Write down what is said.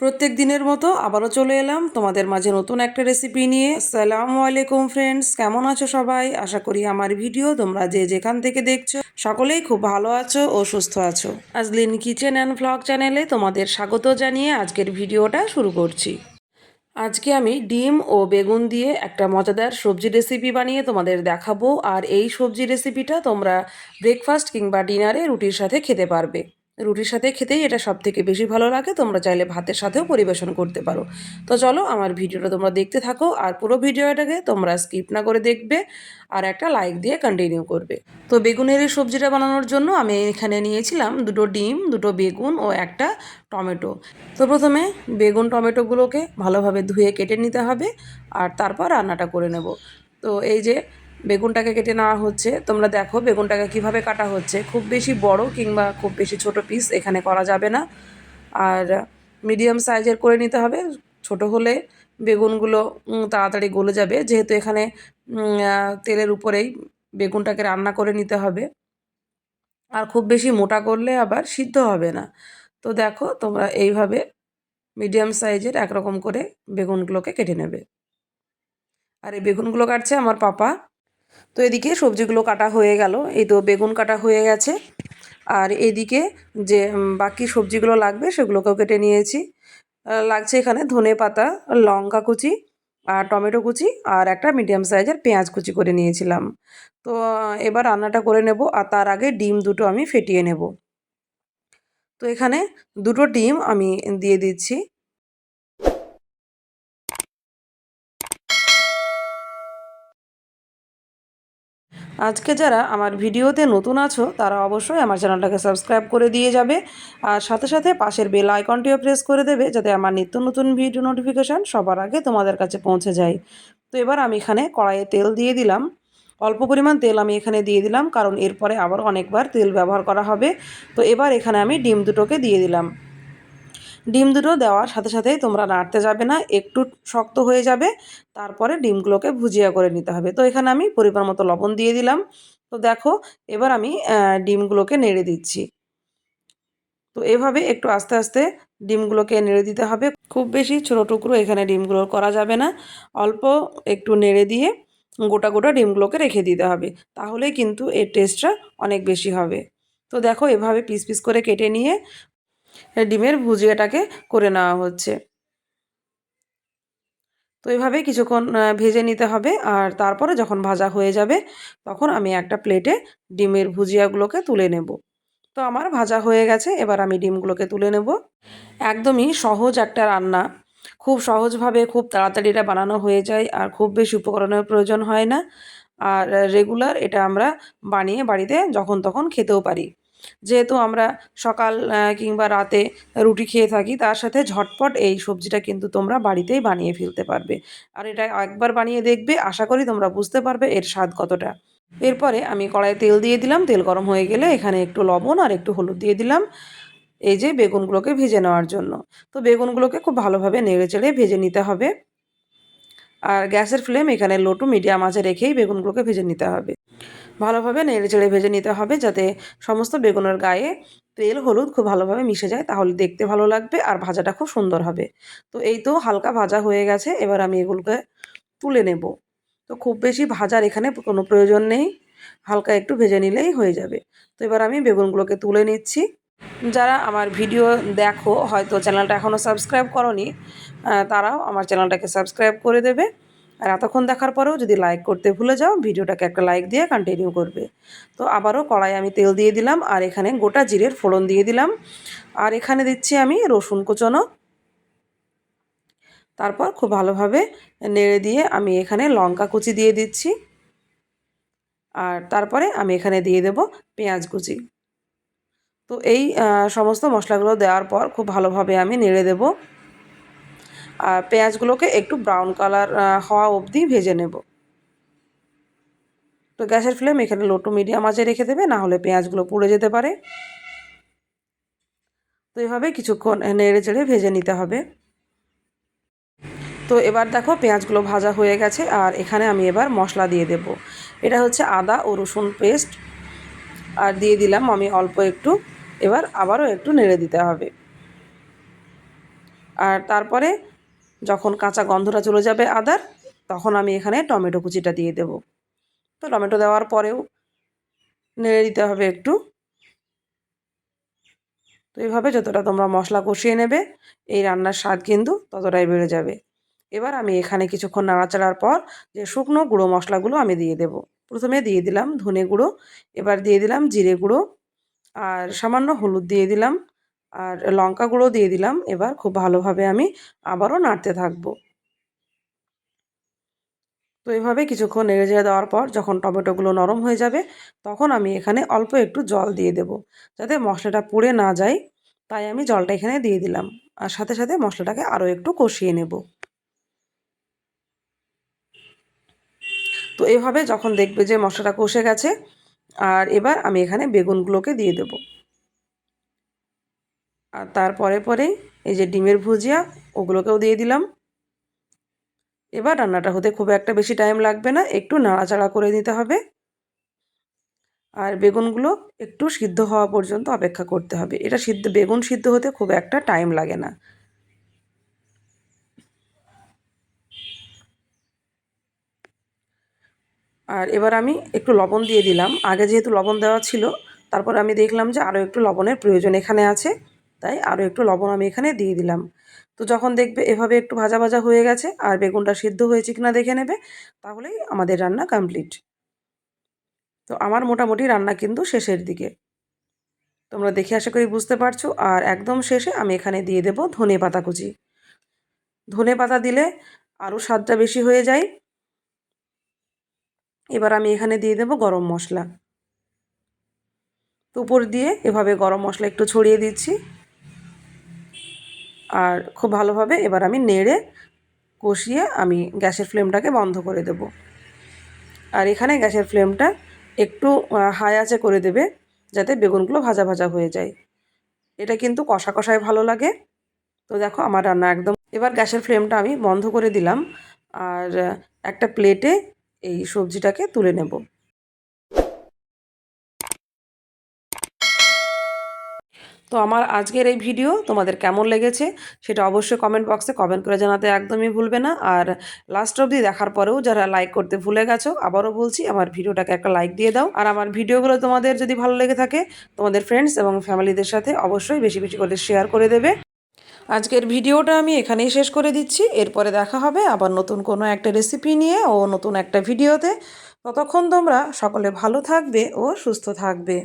প্রত্যেক দিনের মতো আবারও চলে এলাম তোমাদের মাঝে নতুন একটা রেসিপি নিয়ে। আসসালামু আলাইকুম ফ্রেন্ডস কেমন আছো সবাই? আশা করি আমার ভিডিও তোমরা যে যেখান থেকে দেখছ সকলেই খুব ভালো আছো ও সুস্থ আছো। আজলিন কিচেন অ্যান্ড ভ্লগ চ্যানেলে তোমাদের স্বাগত জানিয়ে আজকের ভিডিওটা শুরু করছি। আজকে আমি ডিম ও বেগুন দিয়ে একটা মজাদার সবজি রেসিপি বানিয়ে তোমাদের দেখাবো, আর এই সবজি রেসিপিটা তোমরা ব্রেকফাস্ট কিংবা ডিনারে রুটির সাথে খেতে পারবে। রুটির সাথে খেতেই এটা সব থেকে বেশি ভালো লাগে। তোমরা চাইলে ভাতের সাথেও পরিবেশন করতে পারো। তো চলো আমার ভিডিওটা তোমরা দেখতে থাকো আর পুরো ভিডিওটাকে তোমরা স্কিপ না করে দেখবে আর একটা লাইক দিয়ে কন্টিনিউ করবে। তো বেগুনের এই সবজিটা বানানোর জন্য আমি এখানে নিয়েছিলাম দুটো ডিম, দুটো বেগুন ও একটা টমেটো। তো প্রথমে বেগুন, টমেটোগুলোকে ভালোভাবে ধুয়ে কেটে নিতে হবে আর তারপর রান্নাটা করে নেব। তো এই যে বেগুনটাকে কেটে নেওয়া হচ্ছে। তোমরা দেখো বেগুনটাকে কীভাবে কাটা হচ্ছে। খুব বেশি বড় কিংবা খুব বেশি ছোট পিস এখানে করা যাবে না। আর মিডিয়াম সাইজের করে নিতে হবে। ছোট হলে বেগুনগুলো তাড়াতাড়ি গলে যাবে। যেহেতু এখানে তেলের উপরেই বেগুনটাকে রান্না করে নিতে হবে। আর খুব বেশি মোটা করলে আবার সিদ্ধ হবে না। তো দেখো তোমরা এইভাবে মিডিয়াম সাইজের একরকম করে বেগুনগুলোকে কেটে নেবে। আর এই বেগুনগুলো কাটছে আমার পাপা। তো এদিকে সবজিগুলো কাটা হয়ে গেল। এই তো বেগুন কাটা হয়ে গেছে। আর এদিকে যে বাকি সবজিগুলো লাগবে সেগুলোকেও কেটে নিয়েছি। লাগছে এখানে ধনে পাতা, লঙ্কা কুচি, আর টমেটো কুচি, আর একটা মিডিয়াম সাইজের পেঁয়াজ কুচি করে নিয়েছিলাম। তো এবার রান্নাটা করে নেব, আর তার আগে ডিম দুটো আমি ফেটিয়ে নেব। তো এখানে দুটো ডিম আমি দিয়ে দিচ্ছি। আজকে যারা আমার ভিডিওতে নতুন আছো, তারা অবশ্যই আমার চ্যানেলটাকে সাবস্ক্রাইব করে দিয়ে যাবে। আর সাথে সাথে পাশের বেল আইকনটিও প্রেস করে দেবে, যাতে আমার নিত্য নতুন ভিডিও নোটিফিকেশান সবার আগে তোমাদের কাছে পৌঁছে যায়। তো এবার আমি এখানে কড়াইয়ে তেল দিয়ে দিলাম। অল্প পরিমাণ তেল আমি এখানে দিয়ে দিলাম, কারণ এরপরে আবার অনেকবার তেল ব্যবহার করা হবে। তো এবার এখানে আমি ডিম দুটোকে দিয়ে দিলাম। ডিম দুটো দেওয়ার সাথে সাথেই তোমরা নাড়তে যাবে না, একটু শক্ত হয়ে যাবে, তারপরে ডিমগুলোকে ভুজিয়া করে নিতে হবে। তো এখানে আমি পরিমাণ মতো লবণ দিয়ে দিলাম। তো দেখো, এবার আমি ডিমগুলোকে নেড়ে দিচ্ছি। তো এভাবে একটু আস্তে আস্তে ডিমগুলোকে নেড়ে দিতে হবে। খুব বেশি ছোটো টুকরো এখানে ডিমগুলো করা যাবে না। অল্প একটু নেড়ে দিয়ে গোটা গোটা ডিমগুলোকে রেখে দিতে হবে। তাহলেই কিন্তু এর টেস্টটা অনেক বেশি হবে। তো দেখো, এভাবে পিস পিস করে কেটে নিয়ে ডিমের ভুজিয়াটাকে করে নেওয়া হচ্ছে। তো এইভাবে কিছুক্ষণ ভেজে নিতে হবে আর তারপরে যখন ভাজা হয়ে যাবে তখন আমি একটা প্লেটে ডিমের ভুজিয়াগুলোকে তুলে নেব। তো আমার ভাজা হয়ে গেছে, এবার আমি ডিমগুলোকে তুলে নেব। একদমই সহজ একটা রান্না। খুব সহজভাবে খুব তাড়াতাড়ি এটা বানানো হয়ে যায় আর খুব বেশি উপকরণের প্রয়োজন হয় না। আর রেগুলার এটা আমরা বানিয়ে বাড়িতে যখন তখন খেতেও পারি। যেহেতু আমরা সকাল কিংবা রাতে রুটি খেয়ে থাকি, তার সাথে ঝটপট এই সবজিটা কিন্তু তোমরা বাড়িতেই বানিয়ে ফেলতে পারবে। আর এটা একবার বানিয়ে দেখবে, আশা করি তোমরা বুঝতে পারবে এর স্বাদ কতটা। এরপরে আমি কড়াইয়ে তেল দিয়ে দিলাম, তেল গরম হয়ে গেলে এখানে একটু লবণ আর একটু হলুদ দিয়ে দিলাম। এই যে বেগুনগুলোকে ভেজে নেওয়ার জন্য। তো বেগুনগুলোকে খুব ভালোভাবে নেড়ে চেড়ে ভেজে নিতে হবে। আর গ্যাসের ফ্লেম এখানে লো টু মিডিয়াম আঁচে রেখেই বেগুনগুলোকে ভেজে নিতে হবে। ভালোভাবে নেড়ে চেড়ে ভেজে নিতে হবে যাতে সমস্ত বেগুনের গায়ে তেল, হলুদ খুব ভালোভাবে মিশে যায়, তাহলে দেখতে ভালো লাগবে আর ভাজাটা খুব সুন্দর হবে। তো এই তো হালকা ভাজা হয়ে গেছে, এবার আমি এগুলোকে তুলে নেব। তো খুব বেশি ভাজার এখানে কোনো প্রয়োজন নেই, হালকা একটু ভেজে নিলেই হয়ে যাবে। তো এবার আমি বেগুনগুলোকে তুলে নিচ্ছি। যারা আমার ভিডিও দেখো, হয়তো চ্যানেলটা এখনও সাবস্ক্রাইব করনি তারাও আমার চ্যানেলটাকে সাবস্ক্রাইব করে দেবে। আর এতক্ষণ দেখার পরেও যদি লাইক করতে ভুলে যাও, ভিডিওটাকে একটা লাইক দিয়ে কন্টিনিউ করবে। তো আবারও কড়াই আমি তেল দিয়ে দিলাম, আর এখানে গোটা জিরের ফোড়ন দিয়ে দিলাম। আর এখানে দিচ্ছি আমি রসুন কুচনো। তারপর খুব ভালোভাবে নেড়ে দিয়ে আমি এখানে লঙ্কা কুচি দিয়ে দিচ্ছি। আর তারপরে আমি এখানে দিয়ে দেব পেঁয়াজ কুচি। তো এই সমস্ত মশলাগুলো দেওয়ার পর খুব ভালোভাবে আমি নেড়ে দেবো। আর পেঁয়াজগুলোকে একটু ব্রাউন কালার হওয়া অবধি ভেজে নেব। তো গ্যাসের ফ্লেম এখানে লো টু মিডিয়াম আঁচে রেখে দেবে, না হলে পেঁয়াজগুলো পুড়ে যেতে পারে। তো এইভাবে কিছুক্ষণ নেড়ে চেড়ে ভেজে নিতে হবে। তো এবার দেখো পেঁয়াজগুলো ভাজা হয়ে গেছে, আর এখানে আমি এবার মশলা দিয়ে দেব। এটা হচ্ছে আদা ও রসুন পেস্ট। আর দিয়ে দিলাম আমি অল্প একটু, এবার আবারও একটু নেড়ে দিতে হবে। আর তারপরে যখন কাঁচা গন্ধটা চলে যাবে আদার, তখন আমি এখানে টমেটো কুচিটা দিয়ে দেব। তো টমেটো দেওয়ার পরেও নেড়ে দিতে হবে একটু। তো এইভাবে যতটা তোমরা মশলা কষিয়ে নেবে, এই রান্নার স্বাদ কিন্তু ততটাই বেড়ে যাবে। এবার আমি এখানে কিছুক্ষণ নাড়াচাড়ার পর যে শুকনো গুঁড়ো মশলাগুলো আমি দিয়ে দেব। প্রথমে দিয়ে দিলাম ধনে গুঁড়ো, এবার দিয়ে দিলাম জিরে গুঁড়ো, আর সামান্য হলুদ দিয়ে দিলাম। আর লঙ্কা গুঁড়ো দিয়ে দিলাম। এবার খুব ভালোভাবে আমি আবারও নাড়তে থাকব। তো এইভাবে কিছুক্ষণ নেড়ে চেড়ে দেওয়ার পর যখন টমেটোগুলো নরম হয়ে যাবে, তখন আমি এখানে অল্প একটু জল দিয়ে দেব। যাতে মশলাটা পুড়ে না যায়, তাই আমি জলটা এখানে দিয়ে দিলাম। আর সাথে সাথে মশলাটাকে আরও একটু কষিয়ে নেব। তো এভাবে যখন দেখবে যে মশলাটা কষে গেছে, আর এবার আমি এখানে বেগুনগুলোকে দিয়ে দেব। আর তারপরে পরে এই যে ডিমের ভুজিয়া, ওগুলোকেও দিয়ে দিলাম। এবার রান্নাটা হতে খুব একটা বেশি টাইম লাগবে না, একটু নাড়াচাড়া করে দিতে হবে। আর বেগুনগুলো একটু সিদ্ধ হওয়া পর্যন্ত অপেক্ষা করতে হবে। এটা সিদ্ধ, বেগুন সিদ্ধ হতে খুব একটা টাইম লাগে না। আর এবার আমি একটু লবণ দিয়ে দিলাম। আগে যেহেতু লবণ দেওয়া ছিল, তারপর আমি দেখলাম যে আরও একটু লবণের প্রয়োজন এখানে আছে। তাই আরও একটু লবণ আমি এখানে দিয়ে দিলাম। তো যখন দেখবে এভাবে একটু ভাজা ভাজা হয়ে গেছে আর বেগুনটা সিদ্ধ হয়েছে কিনা দেখে নেবে, তাহলেই আমাদের রান্না কমপ্লিট তো আমার মোটামুটি রান্না কিন্তু শেষের দিকে। তোমরা দেখে আশা করি বুঝতে পারছ। আর একদম শেষে আমি এখানে দিয়ে দেব ধনে পাতা কুচি। ধনে পাতা দিলে আরও স্বাদটা বেশি হয়ে যায়। এবার আমি এখানে দিয়ে দেব গরম মশলা। উপর দিয়ে এভাবে গরম মশলা একটু ছড়িয়ে দিচ্ছি। আর খুব ভালোভাবে এবার আমি নেড়ে কষিয়ে আমি গ্যাসের ফ্লেমটাকে বন্ধ করে দেব। আর এখানে গ্যাসের ফ্লেমটা একটু হাই আঁচে করে দেবে যাতে বেগুনগুলো ভাজা ভাজা হয়ে যায়। এটা কিন্তু কষা কষায় ভালো লাগে। তো দেখো আমার রান্না একদম, এবার গ্যাসের ফ্লেমটা আমি বন্ধ করে দিলাম। আর একটা প্লেটে এই সবজিটাকে তুলে নেব। তো আমার আজকের এই ভিডিও তোমাদের কেমন লেগেছে সেটা অবশ্যই কমেন্ট বক্সে কমেন্ট করে জানাতে একদমই ভুলবে না। আর লাস্ট অবধি দেখার পরেও যারা লাইক করতে ভুলে গেছো, আবারও বলছি আমার ভিডিওটাকে একটা লাইক দিয়ে দাও। আর আমার ভিডিওগুলো তোমাদের যদি ভালো লেগে থাকে, তোমাদের ফ্রেন্ডস এবং ফ্যামিলিদের সাথে অবশ্যই বেশি বেশি করে শেয়ার করে দেবে। আজকের ভিডিওটা আমি এখানেই শেষ করে দিচ্ছি। এরপরে দেখা হবে আবার নতুন কোনো একটা রেসিপি নিয়ে ও নতুন একটা ভিডিওতে। ততক্ষণ তোমরা সকলে ভালো থাকবে ও সুস্থ থাকবে।